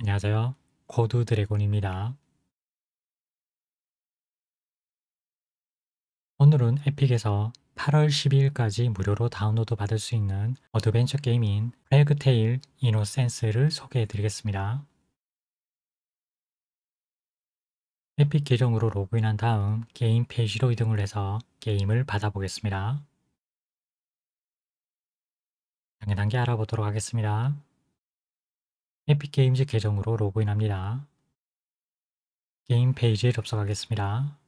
안녕하세요. 코드 드래곤입니다. 오늘은 에픽에서 8월 12일까지 무료로 다운로드 받을 수 있는 어드벤처 게임인 플래그테일 이노센스를 소개해 드리겠습니다. 에픽 계정으로 로그인한 다음 게임 페이지로 이동을 해서 게임을 받아보겠습니다. 단계 단계 알아보도록 하겠습니다. 에픽게임즈 계정으로 로그인합니다. 게임 페이지에 접속하겠습니다.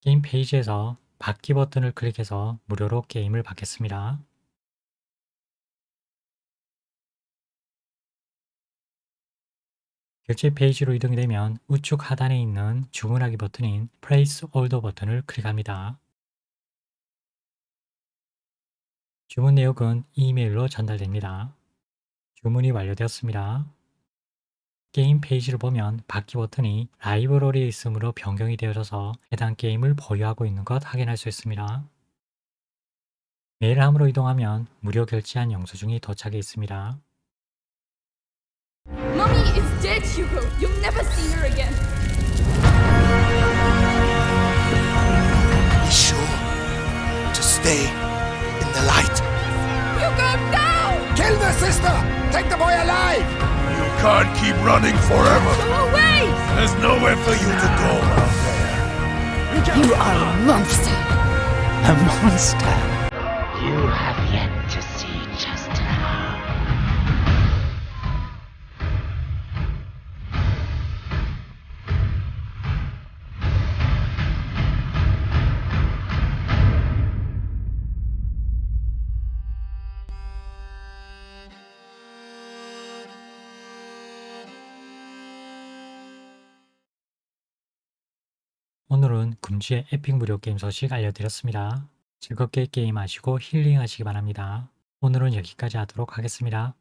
게임 페이지에서 받기 버튼을 클릭해서 무료로 게임을 받겠습니다. 결제 페이지로 이동이 되면 우측 하단에 있는 주문하기 버튼인 Place Order 버튼을 클릭합니다. 주문 내역은 이메일로 전달됩니다. 주문이 완료되었습니다. 게임 페이지를 보면 받기 버튼이 라이브러리에 있으므로 변경이 되어져서 해당 게임을 보유하고 있는 것 확인할 수 있습니다. 메일함으로 이동하면 무료 결제한 영수증이 도착해 있습니다. Mummy is dead, Hugo. You'll never see her again. Be sure to stay in the light. Hugo, no! Kill the sister! Take the boy alive! You can't keep running forever. Go away! There's nowhere for you to go out there. You are a monster. A monster. You have yet 오늘은 금주의 에픽 무료 게임 소식 알려드렸습니다. 즐겁게 게임하시고 힐링하시기 바랍니다. 오늘은 여기까지 하도록 하겠습니다.